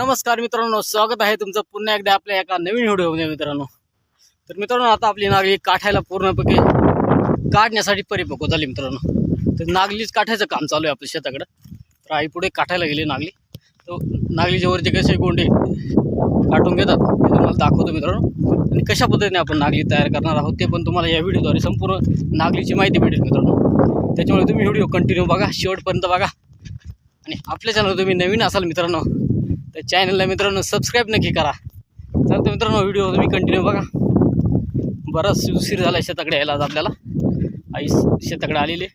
नमस्कार मित्रांनो स्वागत आहे तुमचं पुन्हा एकदा आपल्या एका नवीन व्हिडिओमध्ये मित्रांनो. तर मित्रांनो आता आपली नागली काठायला पूर्णपैकी काढण्यासाठी परिपक्व झाली मित्रांनो. तर नागलीच काठायचं काम चालू आहे आपल्या शेताकडं. तर आई पुढे काठायला गेली नागली. तर नागलीच्या वरती कसे गोंडे काढून घेतात ते तुम्हाला दाखवतो मित्रांनो. आणि कशा पद्धतीने आपण नागली तयार करणार आहोत ते पण तुम्हाला या व्हिडिओद्वारे संपूर्ण नागलीची माहिती भेटेल मित्रांनो. त्याच्यामुळे तुम्ही व्हिडिओ कंटिन्यू बघा शेवटपर्यंत बघा. आणि आपल्या चॅनल तुम्ही नवीन असाल मित्रांनो तर चॅनलला मित्रांनो सबस्क्राईब नक्की करा. चालतं मित्रांनो व्हिडिओ तुम्ही कंटिन्यू बघा. बराच उशीर झाला शेताकडे यायला आज आपल्याला. आई शेताकडे आलेली.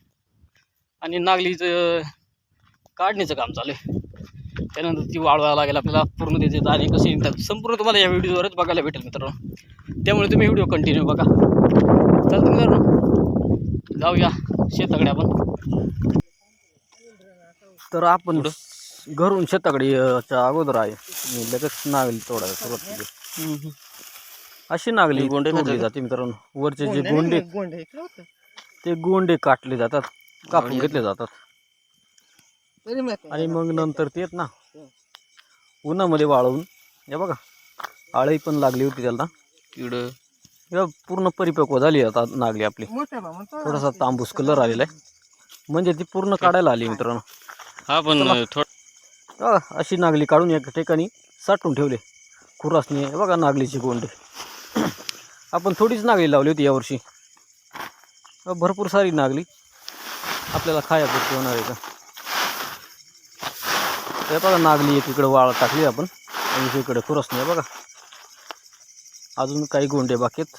आणि नागलीचं काढणीचं काम चालू आहे. त्यानंतर ती वाळवायला लागेल आपल्याला. पूर्ण त्याचे दाणे कसे निघतात संपूर्ण तुम्हाला या व्हिडिओवरच बघायला भेटेल मित्रांनो. त्यामुळे तुम्ही व्हिडिओ कंटिन्यू बघा. चालतं मित्रांनो जाऊया शेताकडे आपण. तर आपण घरून शेताकडे याच्या अगोदर आहे. मी लगेच नागली तोडायला सुरुवात केली. अशी नागली गोंडे तोडली? जाते मित्रांनो. वरचे जे गोंडे ते गोंडे काटले जातात. कापून घेतले जातात. आणि मग नंतर ते येत ना उन्हामध्ये वाळवून हे बघा आळी पण लागली होती त्याला. कीड. हे पूर्ण परिपक्व झाली आता नागली आपली. थोडासा तांबूस कलर आलेला आहे. म्हणजे ती पूर्ण काढायला आली मित्रांनो. हा पण थोडं अशी नागली काढून एका ठिकाणी साठवून ठेवले. खुरासणी आहे बघा नागलीची गोंडे. आपण थोडीच नागली लावली होती यावर्षी भरपूर सारी नागली आपल्याला खायापुरती होणार आहे का? हे बघा नागली एक इकडे वाळ टाकली आपण. आणि इकडे खुरासणी आहे बघा. अजून काही गोंडे बाकी आहेत.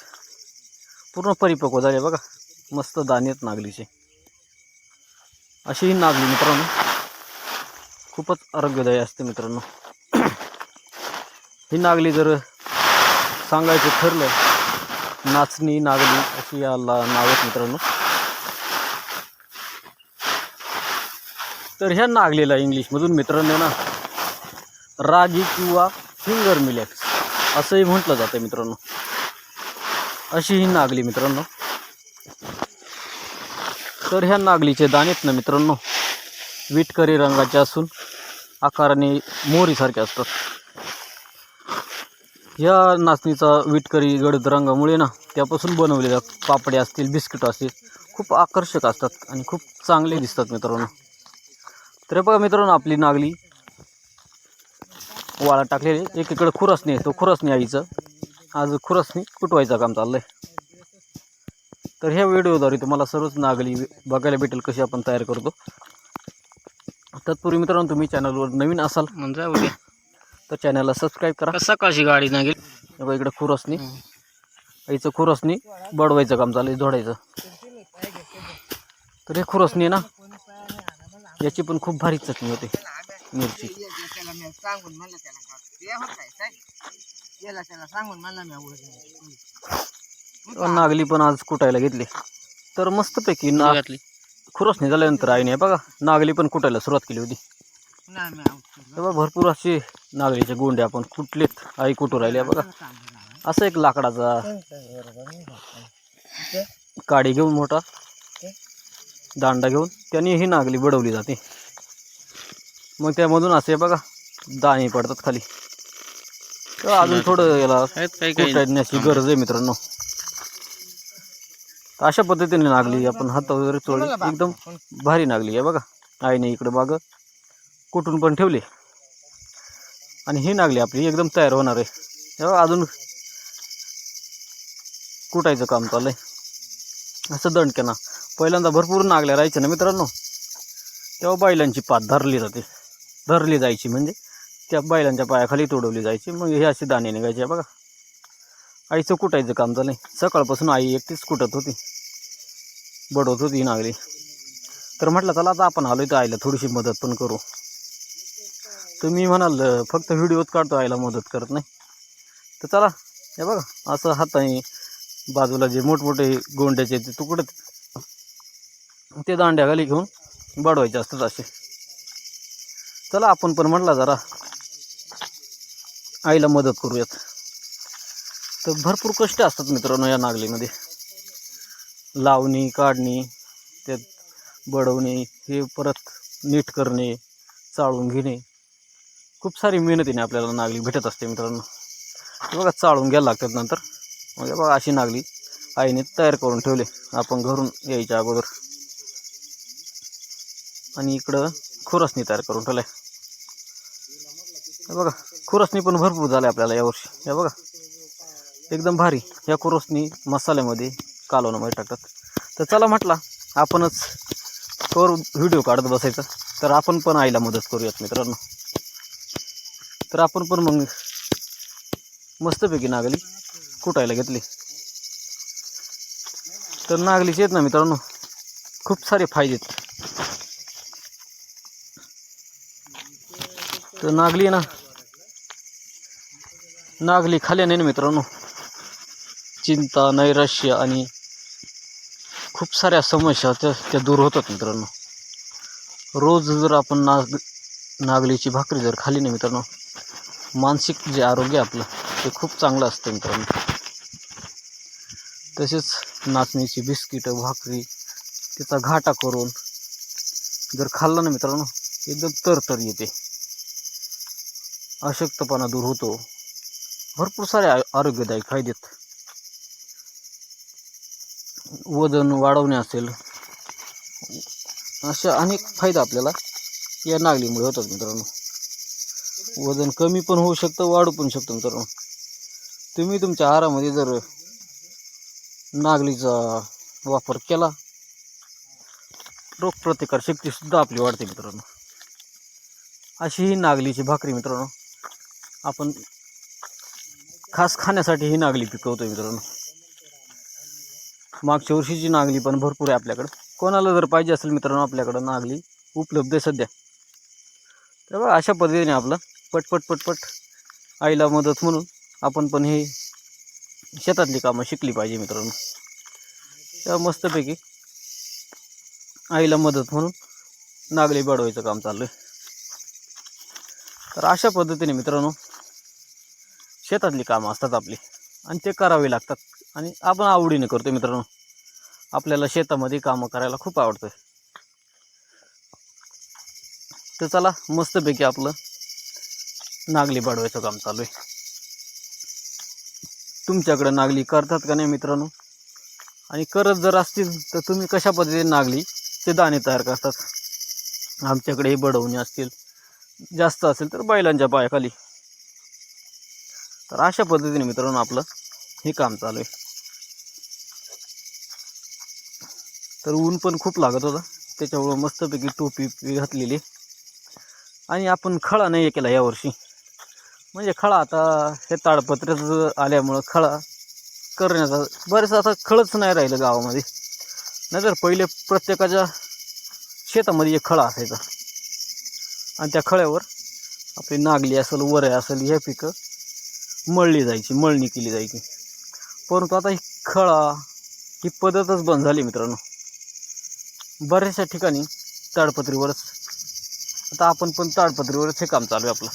पूर्ण परिपक्व झाले बघा. मस्त दाणे आहेत नागलीचे. अशी ही नागली मित्रांनो. खूपच आरोग्यदायी असते मित्रांनो. ही नागली जर सांगायचं ठरलं नाचणी नागली अशी याला नाव आहेत मित्रांनो. तर ह्या नागलीला इंग्लिशमधून मित्रांनो ना रागी किंवा फिंगर मिलेक्स असंही म्हटलं जातं मित्रांनो. अशी ही नागली मित्रांनो. तर ह्या नागलीचे दाणेत ना मित्रांनो विटकरी रंगाचे असून आकाराने मोहरीसारखे असतात. या नाचणीचा विटकरी गडद रंगामुळे ना त्यापासून बनवलेल्या पापड्या असतील बिस्किट असतील खूप आकर्षक असतात आणि खूप चांगले दिसतात मित्रांनो. तर बघा मित्रांनो आपली नागली वाळा टाकलेली. एकीकडे खुरसणी आहे तो खुरसणी आईचं. आज खुरसणी कुटवायचं काम चाललं आहे तर ह्या व्हिडिओद्वारे तुम्हाला सर्वच नागली बघायला भेटेल कशी आपण तयार करतो. तत्पूर्वी मित्रांनो तुम्ही चॅनलवर नवीन असाल म्हणजे तर चॅनलला सबस्क्राईब करा. कसा कशी गाडी ना गेली? हे बघा इकडे खुरसणी. आईचं खुरसणी बडवायचं काम चालू आहे जोडायचं तर हे खुरसणी ना याची पण खूप भारी चटणी होते मिरची. नागली पण आज कुटायला घेतली. तर मस्तपैकी ना घातली खुरसणी झाल्यानंतर आईने बघा नागली पण कुटायला सुरुवात केली होती. तेव्हा भरपूर असे नागलीचे गोंडे आपण कुटलेत. आई कुटू राहिले बघा. असं एक लाकडाचा काडी घेऊन मोठा दांडा घेऊन त्याने ही नागली बडवली जाते. मग त्यामधून असे बघा दाणे पडतात खाली. तर अजून थोडं याला गरज आहे मित्रांनो. तर अशा पद्धतीने नागली आपण हात वगैरे चोळली एकदम भारी नागली आहे बघा. आईने इकडे बाग कुटून पण ठेवली. आणि ही नागली आपली एकदम तयार होणार आहे. तेव्हा अजून कुटायचं काम चाललंय. असं दंडक्याना पहिल्यांदा भरपूर नागल्या राहायच्या ना मित्रांनो. तेव्हा बैलांची पात धरली जाते. धरली जायची म्हणजे त्या बैलांच्या पायाखाली तोडवली जायची. मग हे असे दाणे निघायचे बघा. आईचं कुटायचं काम झालंय. सकाळपासून आई एकटीच कुटत होती. बडवत होती नागली. तर म्हटलं चला आता आपण आलो तर आईला थोडीशी मदत पण करू. तुम्ही म्हणाल फक्त व्हिडिओच काढतो आईला मदत करत नाही. तर चला हे बघा असं हाताने बाजूला जे मोठमोठे गोंड्याचे ते तुकडत ते दांड्याखाली घेऊन बडवायचे असतात असे. चला आपण पण म्हटलं जरा आईला मदत करूयात. तर भरपूर कष्ट असतात मित्रांनो या नागलीमध्ये. लावणी काढणी त्यात बडवणे हे परत नीट करणे चाळून घेणे. खूप सारी मेहनतीने आपल्याला नागली भेटत असते मित्रांनो. बघा चाळून घ्यायला लागतात नंतर. म्हणजे बघा अशी नागली आईने तयार करून ठेवले. आपण घरून यायच्या अगोदर. आणि इकडं खुरसणी तयार करून ठेवलं आहे बघा खुरसणी पण भरपूर झाल्या आपल्याला यावर्षी हे बघा. एकदम भारी या कुरोसनी मसाल्यामध्ये कालवणामध्ये टाकतात. तर चला म्हटला आपणच करू व्हिडिओ काढत बसायचा. तर आपण पण आईला मदत करूयात मित्रांनो. तर आपण पण मग मस्तपैकी नागली कुटायला घेतली. तर नागलीचे आहेत ना मित्रांनो खूप सारे फायदे आहेत. तर नागली आहे ना नागली खाल्याने ना मित्रांनो चिंता नैराश्य आणि खूप साऱ्या समस्या त्या त्या दूर होतात मित्रांनो. रोज जर आपण नाग नागलीची भाकरी जर खाल्ली ना मित्रांनो मानसिक जे आरोग्य आपलं ते खूप चांगलं असतं मित्रांनो. तसेच नाचणीची बिस्किटं भाकरी त्याचा घाटा करून जर खाल्लं ना मित्रांनो एकदम तरतर येते. अशक्तपणा दूर होतो. भरपूर सारे आरोग्यदायी फायदे आहेत. वजन वाढवणे असेल अशा अनेक फायदा आपल्याला या नागलीमुळे होतात मित्रांनो. वजन कमी पण होऊ शकतं वाढू पण शकतं मित्रांनो. तुम्ही तुमच्या आहारामध्ये जर नागलीचा वापर केला रोगप्रतिकार शक्तीसुद्धा आपली वाढते मित्रांनो. अशी ही नागलीची भाकरी मित्रांनो आपण खास खाण्यासाठी ही नागली पिकवतो मित्रांनो. मागच्या वर्षीची नागली पण भरपूर आहे आपल्याकडं. कोणाला जर पाहिजे असेल मित्रांनो आपल्याकडं नागली उपलब्ध आहे सध्या. तर बघा अशा पद्धतीने आपलं पटपट पटपट आईला मदत म्हणून आपण पण हे शेतातली कामं शिकली पाहिजे मित्रांनो. तेव्हा मस्तपैकी आईला मदत म्हणून नागली बडवायचं काम चाललं आहे तर अशा पद्धतीने मित्रांनो शेतातली कामं असतात आपली. आणि ते करावे लागतात. आणि आपण आवडीने करतो मित्रांनो. आपल्याला शेतामध्ये कामं करायला खूप आवडतं तर चला मस्तपैकी आपलं नागली बडवायचं काम चालू आहे. तुमच्याकडं नागली करतात का नाही मित्रांनो? आणि करत जर असतील तर तुम्ही कशा पद्धतीने नागली? ते दाणे तयार करतात. आमच्याकडे हे बडवणे असतील. जास्त असेल तर बैलांच्या पायाखाली. तर अशा पद्धतीने मित्रांनो आपलं हे काम चालू आहे. तर ऊन पण खूप लागत होता. त्याच्यामुळं मस्तपैकी टोपी घातलेली. आणि आपण खळा नाही केला यावर्षी म्हणजे खळा आता हे ताडपत्र्याचं आल्यामुळं खळा करण्याचा बरेच आता खळच नाही राहिलं गावामध्ये. नाहीतर पहिले प्रत्येकाच्या शेतामध्ये एक खळा असायचा. आणि त्या खळ्यावर आपली नागली असेल वरे असेल हे पिकं मळली जायची मळणी केली जायची. परंतु आता ही खळा ही पद्धतच बंद झाली मित्रांनो. बऱ्याचशा ठिकाणी ताडपत्रीवरच. आता आपण पण ताडपत्रीवरच हे काम चालू आहे आपलं.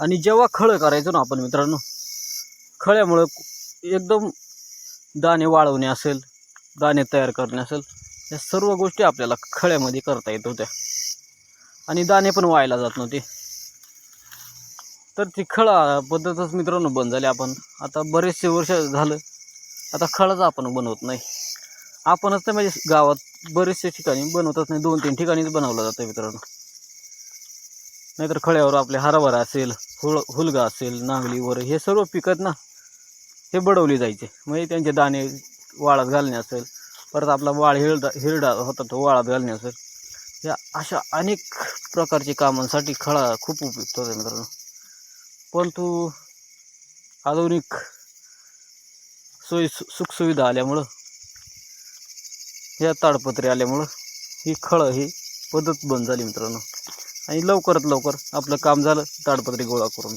आणि जेव्हा खळं करायचो ना आपण मित्रांनो खळ्यामुळं एकदम दाणे वाळवणे असेल दाणे तयार करणे असेल या सर्व गोष्टी आपल्याला खळ्यामध्ये करता येत होत्या. आणि दाणे पण व्हायला जात नव्हते. तर ती खळा पद्धतच मित्रांनो बंद झाली आपण. आता बरेचसे वर्ष झालं आता खळाच आपण बनवत नाही. आपणच तर म्हणजे गावात बरेचसे ठिकाणी बनवतच नाही. दोन तीन ठिकाणीच बनवलं जातं मित्रांनो. नाहीतर खळ्यावर आपले हरभरा असेल हुळ हुलगा असेल नांगलीवर हे सर्व पिकत ना हे बडवले जायचे. म्हणजे त्यांचे दाणे वाळात घालणे असेल परत आपला वाळ हिरडा हिरडा होता तो वाळात घालणे असेल. या अशा अनेक प्रकारचे कामांसाठी खळा खूप उपयुक्त होता मित्रांनो. परंतु आधुनिक सोयी सु सुखसुविधा आल्यामुळं या ताडपत्री आल्यामुळं ही खळं ही पद्धत बंद झाली मित्रांनो. आणि लवकरात लवकर आपलं काम झालं ताडपत्री गोळा करून.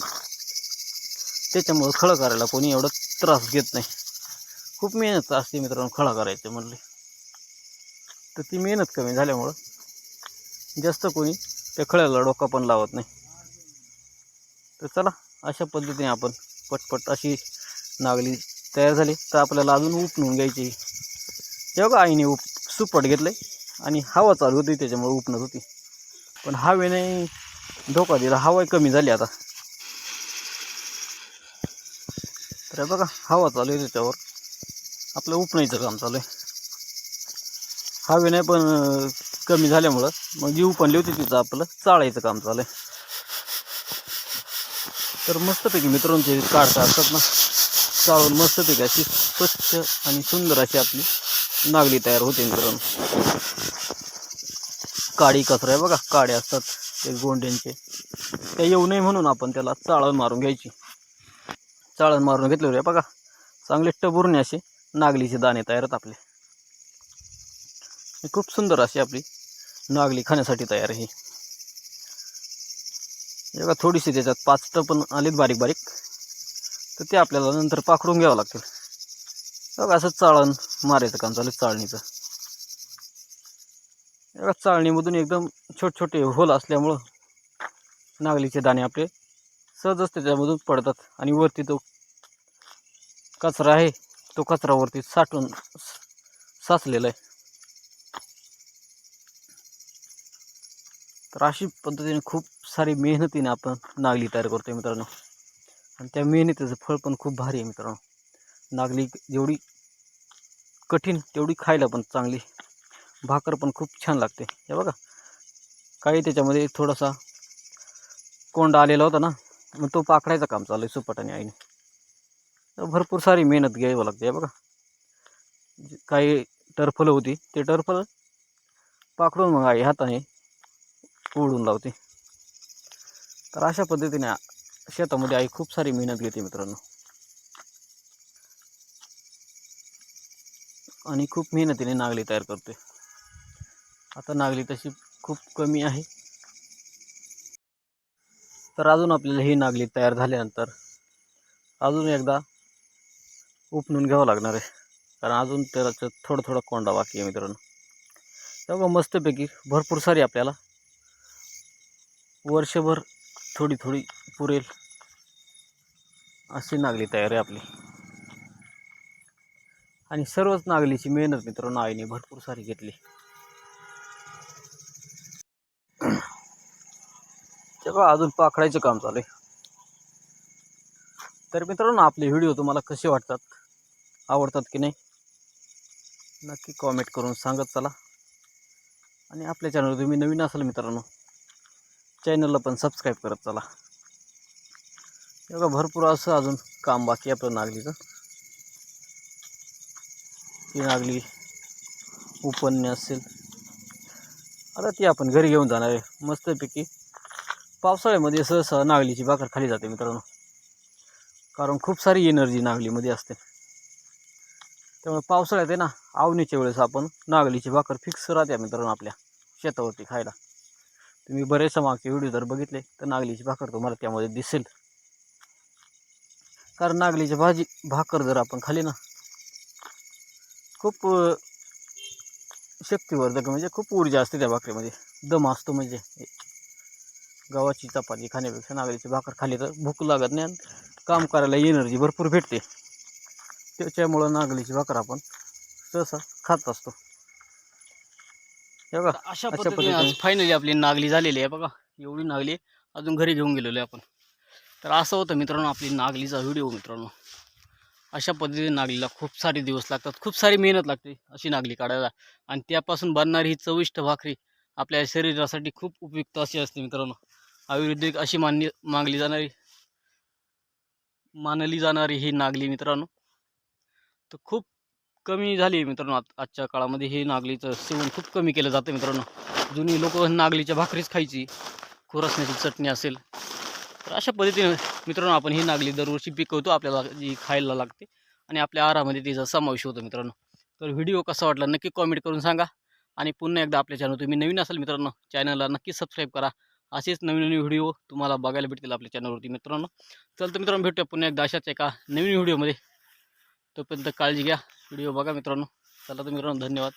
त्याच्यामुळं खळं करायला कोणी एवढं त्रास घेत नाही. खूप मेहनत असते मित्रांनो खळा करायचे म्हणले. तर ती मेहनत कमी झाल्यामुळं जास्त कोणी त्या खळ्याला डोका पण लावत नाही. तर चला अशा पद्धतीने आपण पटपट अशी नागली तयार झाली. तर आपल्याला अजून उपणून घ्यायची. हे बघा आईने उप सुपट घेतलं आणि हवा चालू होती त्याच्यामुळे उपणत होती. पण हवेने धोका दिला. हवा कमी झाली आता. तर बघा हवा चालू आहे त्याच्यावर. आपलं उपणायचं काम चालू आहे. हवेने पण कमी झाल्यामुळं मग जी उपणली होती तिचं आपलं. चाळायचं काम चालू आहे. तर मस्तपैकी मित्रांचे काढता असतात ना. चाळून मस्तपैकी अशी स्वच्छ आणि सुंदर अशी आपली नागली तयार होते मित्रांनो. काडी कचरा आहे बघा काडे असतात ते गोंड्यांचे. ते येऊ नये म्हणून आपण त्याला चाळण मारून घ्यायची. चाळण मारून घेतल्यावर आहे बघा. चांगले टबुरणे असे नागलीचे दाणे तयार आहेत आपले. हे खूप सुंदर अशी आपली नागली खाण्यासाठी तयार आहे ही. बघा थोडीशी त्याच्यात पाच पण आलीत बारीक बारीक. तर ते आपल्याला नंतर पाखडून घ्यावं लागतील. बघा असं चाळण मारायचं काम चालू आहे चाळणीचं. हे बघा चाळणीमधून एकदम छोटे छोटे होल असल्यामुळं नागलीचे दाणे आपले सहजच त्याच्यामधून पडतात आणि वरती तो कचरा आहे तो कचरावरती साठून साचलेला आहे. तर अशी पद्धतीने खूप सारी मेहनतीने आपण नागली तयार करतोय मित्रांनो. आणि त्या मेहनतीचं फळ पण खूप भारी आहे मित्रांनो. नागली जेवढी कठीण तेवढी खायला पण चांगली. भाकर पण खूप छान लागते. हे बघा काही त्याच्यामध्ये थोडासा कोंडा आलेला होता ना मग तो पाकडायचं काम चालू आहे सुपटाने आईने. तर भरपूर सारी मेहनत घ्यावी लागते. हे बघा जे काही टरफलं होती ते टरफलं पाकडून मग आई हाताने ओढून लावते. तर अशा पद्धतीने शेतामध्ये आई खूप सारी मेहनत घेते मित्रांनो. आणि खूप मेहनतीने नागली तयार करते आता नागली तशी खूप कमी आहे. तर अजून आपल्याला ही नागली तयार झाल्यानंतर अजून एकदा उपणून घ्यावं लागणार आहे. कारण अजून त्याचं थोडं थोडं कोंडा बाकी आहे मित्रांनो. तेव्हा मस्तपैकी भरपूर सारी आपल्याला वर्षभर थोडी थोडी पुरेल अशी नागली तयार आहे आपली. आणि सर्वच नागलीची मेहनत मित्रांनो आईने भरपूर सारी घेतली. तेव्हा अजून पाखडायचं काम चालू आहे. तर मित्रांनो आपले व्हिडिओ तुम्हाला कसे वाटतात? आवडतात की नाही? नक्की कॉमेंट करून सांगत चला. आणि आपल्या चॅनलवर तुम्ही नवीन असाल मित्रांनो चॅनलला पण सबस्क्राईब करत चला. बघा भरपूर असं अजून काम बाकी आपलं नागलीचं. ती नागली उपन्य असेल. आता ती आपण घरी घेऊन जाणार आहे. मस्तपैकी पावसाळ्यामध्ये सहसा नागलीची भाकर खाली जाते मित्रांनो. कारण खूप सारी एनर्जी नागलीमध्ये असते. त्यामुळे पावसाळ्यात आहे ना आवणीच्या वेळेस आपण नागलीची भाकर फिक्स राहते मित्रांनो आपल्या शेतावरती खायला. तुम्ही बरेच मागचे व्हिडिओ जर बघितले तर नागलीची भाकर तुम्हाला त्यामध्ये दिसेल. कारण नागलीची भाजी भाकर जर आपण खाली ना खूप शक्तिवर्धक म्हणजे खूप ऊर्जा असते त्या भाकरीमध्ये. दम असतो म्हणजे. गव्हाची चपाती खाण्यापेक्षा नागलीची भाकर खाली तर भूक लागत नाही आणि काम करायला एनर्जी भरपूर भेटते. त्याच्यामुळं नागलीची भाकर आपण सहसा खात असतो. बघा अशा पद्धतीने फायनली आपली नागली झालेली आहे बघा. एवढी नागली. अजून घरी घेऊन गेलेलो आहे आपण. तर असं होतं मित्रांनो आपली नागलीचा व्हिडिओ मित्रांनो. अशा पद्धतीने नागलीला खूप सारे दिवस लागतात खूप सारी मेहनत लागते अशी नागली काढायला. आणि त्यापासून बनणारी ही चविष्ट भाकरी आपल्या शरीरासाठी खूप उपयुक्त अशी असते मित्रांनो. आयुर्वेदिक अशी मानली मागली जाणारी मानली जाणारी ही नागली मित्रांनो. तर खूप कमी झाली आहे मित्रांनो आजच्या काळामध्ये हे नागलीचं सेवन खूप कमी केलं जातं मित्रांनो. जुनी लोक नागलीच्या भाकरीच खायची. खुरसण्याची चटणी असेल तर अशा पद्धतीने मित्रांनो आपण ही नागली दरवर्षी पिकवतो आपल्याला जी खायला लागते आणि आपल्या आहारामध्ये तिचा समावेश होतो मित्रांनो. तर व्हिडिओ कसा वाटला नक्की कॉमेंट करून सांगा. आणि पुन्हा एकदा आपल्या चॅनल तुम्ही नवीन असाल मित्रांनो चॅनलला नक्की सबस्क्राईब करा. असेच नवीन नवीन व्हिडिओ तुम्हाला बघायला भेटतील आपल्या चॅनलवरती मित्रांनो. चल तर मित्रांनो भेटूया पुन्हा एकदा अशाच एका नवीन व्हिडिओमध्ये. तोपर्यंत काळजी घ्या. व्हिडिओ बघा मित्रांनो. चला तर मित्रांनो धन्यवाद.